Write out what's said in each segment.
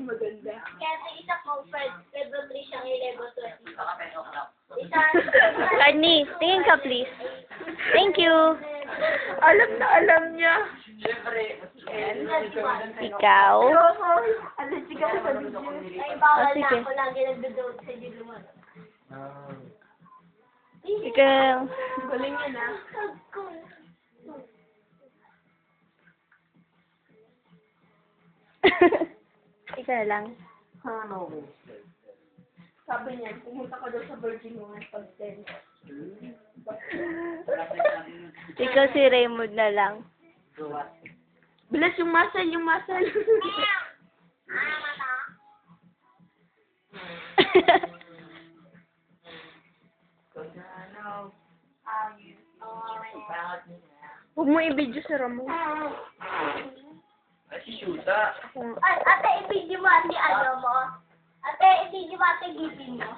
maganda. Kaya sa isa ko, Fred, level 3 siyang level 20. Isa, Carney, tingin ka please. Thank you. Alam na alam niya. Ikaw. Oo. Allergic ako sa video. ay bawal Ah, sige. na ako lagi nagdo-dote sa Diluman. Ikaw. Galing yan ah. Ikaw na lang. Ano? Sabi niya, pumunta ka daw sa Virgin Women pag 10. Ikaw si Raymond na lang. Bilis yung muscle, yung muscle. Ah, mata. Huwag mo i-video si Ramon. Ay, ate, i-video ate ano mo. Ate, i-video mo ate gipin mo.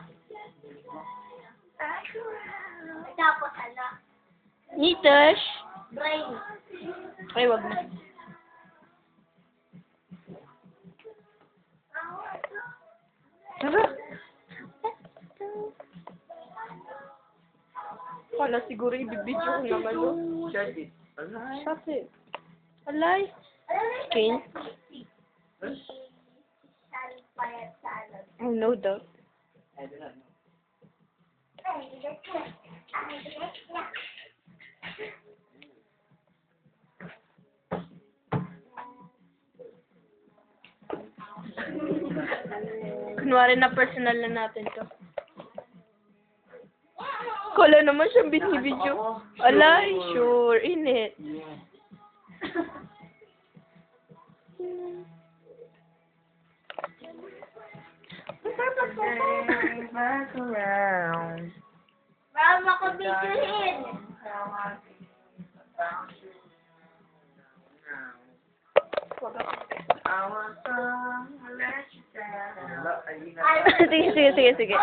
Tapos ano, Nitosh. brain. Ay, wag na. Tara. Kala siguro i-video ko naman. no? Bakit? Alay. Skin. Oh, no doubt. Kunwari na personal na natin to. Kala naman siyang binibidyo. Alay, sure, init. Back around. Baka makabidyohin. sige, sige, sige, sige.